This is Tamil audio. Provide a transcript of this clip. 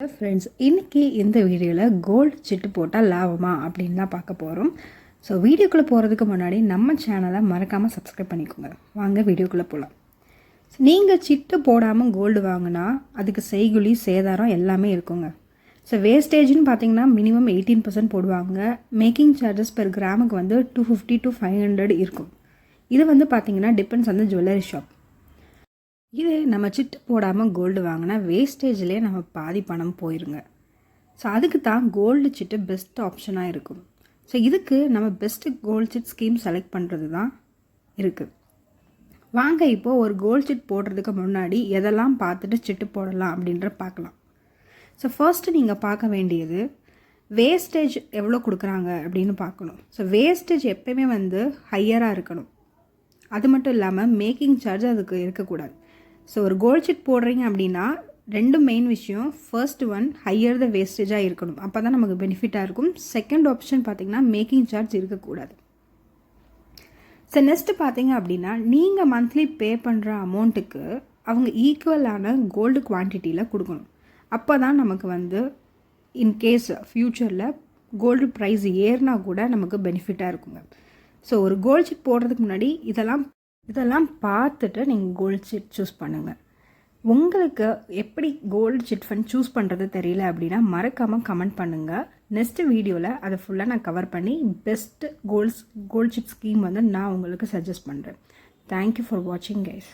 ஃப்ரெண்ட்ஸ் இன்றைக்கி இந்த வீடியோவில் கோல்டு சிட்டு போட்டால் லாபமா அப்படின்னு தான் பார்க்க போகிறோம் ஸோ வீடியோக்குள்ளே போகிறதுக்கு முன்னாடி நம்ம சேனலை மறக்காமல் சப்ஸ்கிரைப் பண்ணிக்கோங்க. வாங்க வீடியோக்குள்ளே போகலாம் நீங்கள் சிட்டு போடாமல் கோல்டு வாங்கினா அதுக்கு செய்குலி சேதாரம் எல்லாமே இருக்குங்க. ஸோ வேஸ்டேஜ்னு பார்த்தீங்கன்னா மினிமம் எயிட்டீன் பர்சன்ட் போடுவாங்க. மேக்கிங் சார்ஜஸ் பெர் கிராமுக்கு வந்து two fifty to five hundred இருக்கும். இது வந்து பார்த்தீங்கன்னா டிபெண்ட்ஸ் அந்த ஜுவல்லரி ஷாப் இது நம்ம சிட்டு போடாமல் கோல்டு வாங்கினா வேஸ்டேஜ்லேயே நம்ம பாதி பணம் போயிருங்க. ஸோ அதுக்கு தான் கோல்டு சிட்டு பெஸ்ட் ஆப்ஷனாக இருக்கும். ஸோ இதுக்கு நம்ம best gold chit scheme select பண்ணுறது தான் இருக்குது வாங்க இப்போது ஒரு கோல்டு சிட் போடுறதுக்கு முன்னாடி எதெல்லாம் பார்த்துட்டு சிட்டு போடலாம் அப்படின்ற பார்க்கலாம். ஸோ ஃபர்ஸ்ட்டு நீங்கள் பார்க்க வேண்டியது வேஸ்டேஜ் எவ்வளோ கொடுக்குறாங்க அப்படின்னு பார்க்கணும். ஸோ வேஸ்டேஜ் எப்பயுமே வந்து ஹையராக இருக்கணும். அது மட்டும் இல்லாமல் மேக்கிங் சார்ஜ் அதுக்கு இருக்கக்கூடாது. ஸோ ஒரு கோல்ட் ஷீட் போடுறீங்க அப்படின்னா ரெண்டு மெயின் விஷயம் ஃபர்ஸ்ட் ஒன் ஹையர் த வேஸ்டேஜாக இருக்கணும். அப்போ தான் நமக்கு பெனிஃபிட்டாக இருக்கும். செகண்ட் ஆப்ஷன் பார்த்திங்கன்னா மேக்கிங் சார்ஜ் இருக்கக்கூடாது. ஸோ நெக்ஸ்ட்டு பார்த்தீங்க அப்படின்னா நீங்கள் மந்த்லி பே பண்ணுற அமௌண்ட்டுக்கு அவங்க ஈக்குவலான கோல்டு குவான்டிட்டியில் கொடுக்கணும். அப்போ தான் நமக்கு வந்து இன்கேஸ் ஃப்யூச்சரில் கோல்டு ப்ரைஸ் ஏறினா கூட நமக்கு பெனிஃபிட்டாக இருக்குங்க. ஸோ ஒரு கோல்ட் ஷீட் போடுறதுக்கு முன்னாடி இதெல்லாம் இதெல்லாம் பார்த்துட்டு நீங்கள் கோல்டு ஷீட் சூஸ் பண்ணுங்கள் உங்களுக்கு எப்படி கோல்டு சிட் ஃபண்ட் சூஸ் பண்ணுறது தெரியல அப்படின்னா மறக்காமல் கமெண்ட் பண்ணுங்கள் நெக்ஸ்ட் வீடியோவில் அதை ஃபுல்லாக நான் கவர் பண்ணி best golds gold chit scheme வந்து நான் உங்களுக்கு சஜஸ்ட் பண்ணுறேன் தேங்க்யூ ஃபார் வாட்சிங் கைஸ்